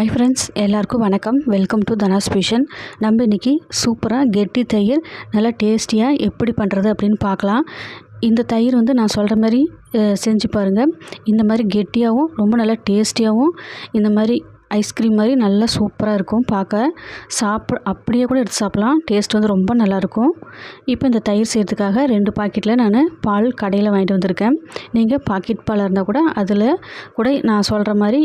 Hi friends எல்லாருக்கும் வணக்கம். Welcome to தனாஸ் fission நம்ம இன்றைக்கி சூப்பராக கெட்டி தயிர் நல்லா டேஸ்டியாக எப்படி பண்ணுறது அப்படின்னு பார்க்கலாம். இந்த தயிர் வந்து நான் சொல்கிற மாதிரி செஞ்சு பாருங்கள் இந்த மாதிரி கெட்டியாகவும் ரொம்ப நல்லா டேஸ்டியாகவும் இந்த மாதிரி ஐஸ்கிரீம் மாதிரி நல்லா சூப்பராக இருக்கும். பார்க்க சாப்பிட அப்படியே கூட எடுத்து சாப்பிட்லாம். டேஸ்ட் வந்து ரொம்ப நல்லாயிருக்கும் இப்போ இந்த தயிர் செய்கிறதுக்காக ரெண்டு பாக்கெட்டில் நான் பால் கடையில் வாங்கிட்டு வந்திருக்கேன். நீங்கள் பாக்கெட் பால் இருந்தால் கூட அதில் கூட நான் சொல்கிற மாதிரி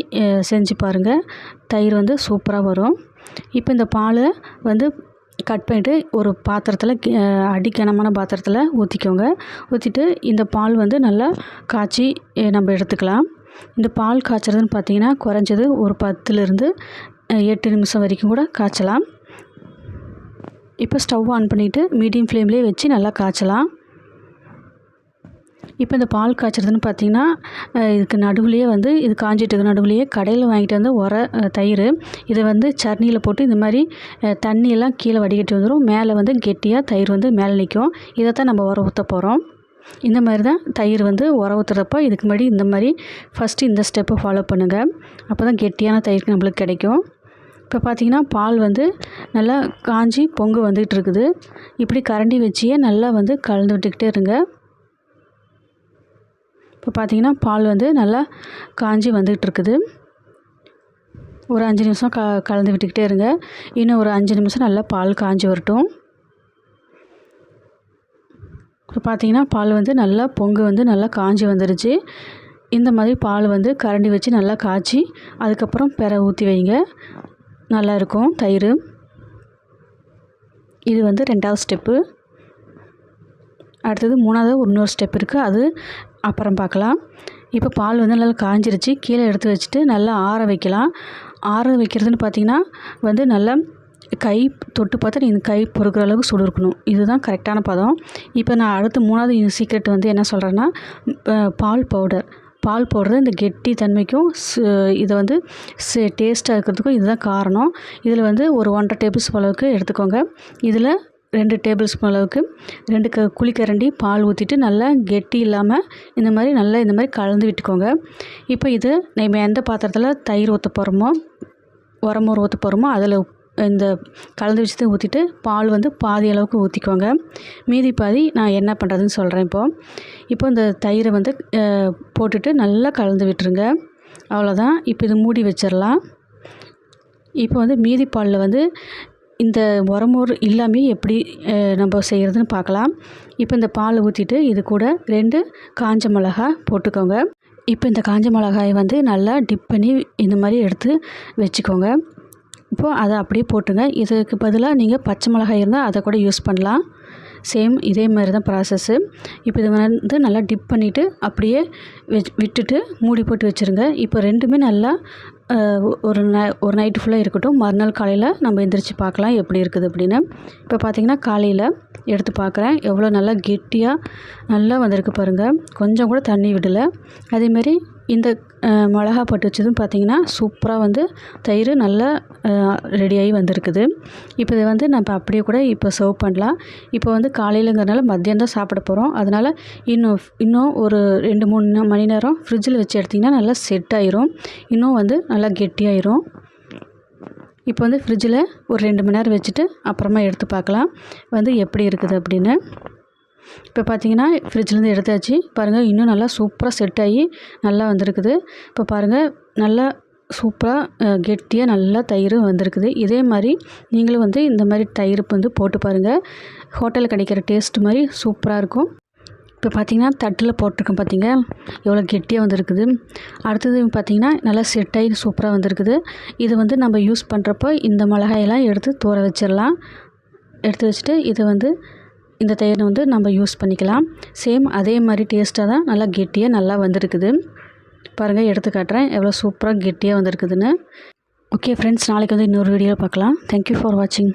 செஞ்சு பாருங்கள் தயிர் வந்து சூப்பராக வரும். இப்போ இந்த பாலை வந்து கட் பண்ணிவிட்டு ஒரு பாத்திரத்தில் அடிக்கனமான பாத்திரத்தில் ஊற்றிக்கோங்க ஊற்றிட்டு இந்த பால் வந்து நல்லா காய்ச்சி நம்ம எடுத்துக்கலாம். இந்த பால் காய்ச்சறதுன்னு பார்த்தீங்கன்னா குறைஞ்சது ஒரு பத்துலேருந்து எட்டு நிமிஷம் வரைக்கும் கூட காய்ச்சலாம். இப்போ ஸ்டவ் ஆன் பண்ணிவிட்டு மீடியம் ஃப்ளேம்லேயே வச்சு நல்லா காய்ச்சலாம். இப்போ இந்த பால் காய்ச்சறதுன்னு பார்த்தீங்கன்னா இதுக்கு நடுவுலையே வந்து இது காஞ்சிட்டு நடுவுலையே கடையில் வாங்கிட்டு வந்து உர தயிர். இதை வந்து சட்னியில் போட்டு இந்த மாதிரி தண்ணியெல்லாம் கீழே வடிகட்டி வந்துடும் மேலே வந்து கெட்டியாக தயிர் வந்து மேலே நிற்கும் இதை தான் நம்ம உர ஊற்ற போகிறோம் இந்த மாதிரி தான் தயிர் வந்து உர ஊற்றுறப்ப இதுக்கு முன்னாடி இந்த மாதிரி ஃபஸ்ட்டு இந்த ஸ்டெப்பை ஃபாலோ பண்ணுங்கள் அப்போ தான் கெட்டியான தயிர் நம்மளுக்கு கிடைக்கும். இப்போ பார்த்தீங்கன்னா பால் வந்து நல்லா காஞ்சி பொங்கு வந்துகிட்டு இருக்குது. இப்படி கரண்டி வச்சியே நல்லா வந்து கலந்து விட்டுக்கிட்டே இருங்க. இப்போ பார்த்தீங்கன்னா பால் வந்து நல்லா காஞ்சி வந்துகிட்டு இருக்குது. ஒரு அஞ்சு நிமிஷம் க கலந்து விட்டுக்கிட்டே இருங்க. இன்னும் ஒரு அஞ்சு நிமிஷம் நல்லா பால் காஞ்சி வரட்டும். இப்போ பார்த்தீங்கன்னா பால் வந்து நல்லா பொங்கு வந்து நல்லா காஞ்சி வந்துருச்சு. இந்த மாதிரி பால் வந்து கரண்டி வச்சு நல்லா காய்ச்சி அதுக்கப்புறம் பெற ஊற்றி வைங்க. நல்லா இருக்கும் தயிர். இது வந்து ரெண்டாவது ஸ்டெப்பு அடுத்தது மூணாவது இன்னொரு ஸ்டெப் இருக்குது அது அப்புறம் பார்க்கலாம். இப்போ பால் வந்து நல்லா காஞ்சிருச்சு. கீழே எடுத்து வச்சுட்டு நல்லா ஆற வைக்கலாம். ஆற வைக்கிறதுன்னு பார்த்தீங்கன்னா வந்து நல்லா கை தொட்டு பார்த்தா நீங்கள் கை பொறுக்கிற அளவுக்கு சுடு இருக்கணும். இதுதான் கரெக்டான பதம். இப்போ நான் அடுத்து மூணாவது சீக்ரெட் வந்து என்ன சொல்கிறேன்னா பால் பவுடர் பால் பவுடர் இந்த கெட்டி தன்மைக்கும் சு- இதை வந்து டேஸ்ட்டாக இருக்கிறதுக்கும் இதுதான் காரணம். இதில் வந்து ஒரு ஒன்றரை டேபிள் ஸ்பூன் அளவுக்கு எடுத்துக்கோங்க. இதில் ரெண்டு டேபிள் ஸ்பூன் அளவுக்கு ரெண்டு க குழிக்கரண்டி பால் ஊற்றிட்டு நல்லா கெட்டி இல்லாமல் இந்த மாதிரி நல்லா இந்த மாதிரி கலந்து விட்டுக்கோங்க. இப்போ இது நம்ம எந்த பாத்திரத்தில் தயிர் ஊற்ற போகிறோமோ உரமோர் ஊற்ற போகிறோமோ அதில் இந்த கலந்து வச்சதை ஊற்றிட்டு பால் வந்து பாதி அளவுக்கு ஊற்றிக்கோங்க மீதி பாதி நான் என்ன பண்ணுறதுன்னு சொல்கிறேன் இப்போது இப்போ இந்த தயிரை வந்து போட்டுட்டு நல்லா கலந்து விட்டுருங்க. அவ்வளோதான் இப்போ இது மூடி வச்சிடலாம். இப்போ வந்து மீதி பாலில் வந்து இந்த உரமோர் இல்லாமல் எப்படி நம்ம செய்கிறதுன்னு பார்க்கலாம். இப்போ இந்த பால் ஊற்றிட்டு இது கூட ரெண்டு காஞ்ச மிளகா போட்டுக்கோங்க. இப்போ இந்த காஞ்ச மிளகாயை வந்து நல்லா டிப் பண்ணி இந்த மாதிரி எடுத்து வச்சுக்கோங்க. இப்போது அதை அப்படியே போட்டுங்க இதுக்கு பதிலாக நீங்கள் பச்சை மிளகாய் இருந்தால் அதை கூட யூஸ் பண்ணலாம். சேம் இதே மாதிரி தான் ப்ராசஸ்ஸு இப்போ இது வந்து நல்லா டிப் பண்ணிவிட்டு அப்படியே வெச் விட்டுட்டு மூடி போட்டு வச்சுருங்க. இப்போ ரெண்டுமே நல்லா ஒரு நை ஒரு நைட்டு ஃபுல்லாக இருக்கட்டும். மறுநாள் காலையில் நம்ம எந்திரிச்சு பார்க்கலாம் எப்படி இருக்குது அப்படின்னு. இப்போ பார்த்தீங்கன்னா காலையில் எடுத்து பார்க்குறேன். எவ்வளோ நல்லா கெட்டியாக நல்லா வந்திருக்கு பாருங்கள் கொஞ்சம் கூட தண்ணி விடலை. அதேமாரி இந்த மிளகா போட்டு வச்சதும் பார்த்தீங்கன்னா சூப்பராக வந்து தயிர் நல்லா ரெடியாகி வந்திருக்குது. இப்போ இதை வந்து நம்ம அப்படியே கூட இப்போ சர்வ் பண்ணலாம். இப்போ வந்து காலையிலங்கிறனால மத்தியானம் தான் சாப்பிட போகிறோம் அதனால் இன்னும் இன்னும் ஒரு ரெண்டு மூணு மணி நேரம் ஃப்ரிட்ஜில் வச்சு எடுத்திங்கன்னா நல்லா செட் ஆயிரும். இன்னும் வந்து நல்லா கெட்டியாயிரும் இப்போ வந்து ஃப்ரிட்ஜில் ஒரு ரெண்டு மணி நேரம் வச்சுட்டு அப்புறமா எடுத்து பார்க்கலாம் வந்து எப்படி இருக்குது அப்படின்னு. இப்போ பார்த்தீங்கன்னா ஃப்ரிட்ஜ்லேருந்து எடுத்தாச்சு. பாருங்கள் இன்னும் நல்லா சூப்பராக செட் ஆகி நல்லா வந்திருக்குது. இப்போ பாருங்கள் நல்லா சூப்பராக கெட்டியாக நல்லா தயிர் வந்திருக்குது. இதே மாதிரி நீங்களும் வந்து இந்த மாதிரி தயிர் வந்து போட்டு பாருங்கள் ஹோட்டலில் கிடைக்கிற டேஸ்ட் மாதிரி சூப்பராக இருக்கும். இப்போ பார்த்திங்கன்னா தட்டில் போட்டிருக்கேன் பார்த்தீங்க. எவ்வளோ கெட்டியாக வந்திருக்குது. அடுத்தது பார்த்திங்கன்னா நல்லா செட் ஆகி சூப்பராக வந்திருக்குது. இது வந்து நம்ம யூஸ் பண்ணுறப்போ இந்த மிளகாயெல்லாம் எடுத்து தூர வச்சிடலாம். எடுத்து வச்சுட்டு இதை வந்து இந்த தயிரை வந்து நம்ம யூஸ் பண்ணிக்கலாம். சேம் அதே மாதிரி டேஸ்ட்டாக தான் நல்லா கெட்டியாக நல்லா வந்திருக்குது. பாருங்கள் எடுத்து காட்டுறேன். எவ்வளோ சூப்பராக கெட்டியாக வந்திருக்குதுன்னு. ஓகே ஃப்ரெண்ட்ஸ் நாளைக்கு வந்து இன்னொரு வீடியோ பார்க்கலாம். தேங்க்யூ ஃபார் வாட்சிங்